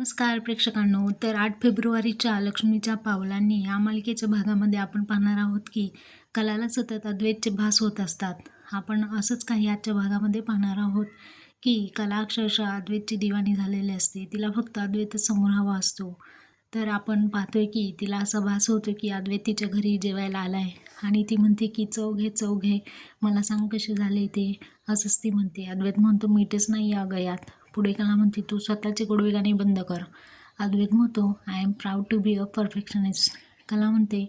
नमस्कार प्रेक्षकांनो. तर आठ फेब्रुवारीच्या लक्ष्मीच्या पावलांनी या मालिकेच्या भागामध्ये आपण पाहणार आहोत की कलाला सतत अद्वैतचे भास होत असतात. आपण असंच काही आजच्या भागामध्ये पाहणार आहोत की कला अक्षरशः अद्वैतची दिवाणी झालेली असते. तिला फक्त अद्वैतच समोर हवा असतो. तर आपण पाहतोय की तिला असा भास होतो की अद्वैत तिच्या घरी जेवायला आला आहे आणि ती म्हणते की चव घे चव घे. मला सांग कसे झाले ते. असंच ती म्हणते. अद्वैत म्हणतो मीठच नाही या गयात पुढे कला म्हणते तू स्वतःचे गोडवेगाने बंद कर. अद्वैत म्हणतो I am proud to be a perfectionist Kala म्हणते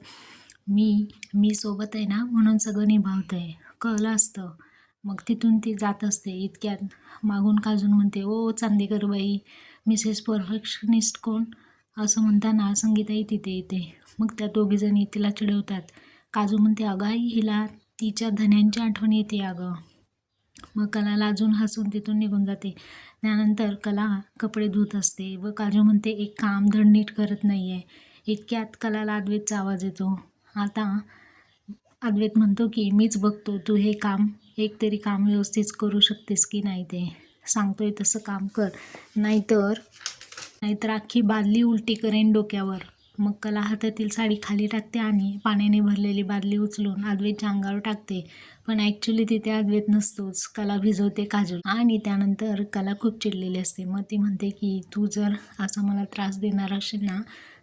मी मी सोबत आहे ना म्हणून सगळं निभावतं आहे कळलं असतं. मग तिथून ती जात असते इतक्यात मागून काजून म्हणते ओ चांदेकर बाई मिसेस परफेक्शनिस्ट कोण? असं म्हणताना संगीताही तिथे येते. मग त्या दोघीजणी तिला चिडवतात. काजू म्हणते अगं आई हिला तिच्या धन्यांची आठवण येते अगं. मग कलाला अजून हसून तिथून निघून जाते. त्यानंतर कला कपडे धुत असते व काजू म्हणते एक काम धड नीट करत नाही आहे इतक्यात कलाला अद्वैतचा आवाज येतो. आता अद्वैत म्हणतो की मीच बघतो तू हे काम एक तरी काम व्यवस्थित करू शकतेस की नाही ते? सांगतोय तसं काम कर. नाहीतर नाहीतर अख्खी बादली उलटी करेन डोक्यावर. मग कला हातातील साडी खाली टाकते आणि पाण्याने भरलेली बादली उचलून अद्वैतच्या अंगावर टाकते. पण ॲक्च्युली तिथे अद्वैत नसतोच. कला भिजवते काजू आणि त्यानंतर कला खूप चिडलेली असते. मग ती म्हणते की तू जर असा मला त्रास देणार असेल ना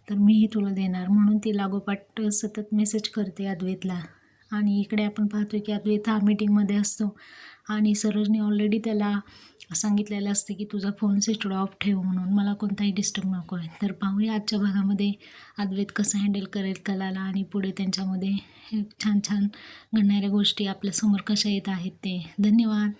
तर मीही तुला देणार. म्हणून ती लागोपाठ सतत मेसेज करते अद्वैतला. आणि इकडे आपण पाहतो की अद्वैत हा मीटिंगमध्ये असतो. आणि सरोजने ऑलरेडी त्याला सांगितलेलं असते की तुझा फोन स्विच ऑफ ठेव म्हणून. मला कोणताही डिस्टर्ब नको आहे. तर पाहूया आजच्या भागामध्ये अद्वैत कसं हँडल करेल कलाला आणि पुढे त्यांच्यामध्ये हे छान छान घडणाऱ्या गोष्टी आपल्यासमोर कशा येत आहेत ते. धन्यवाद.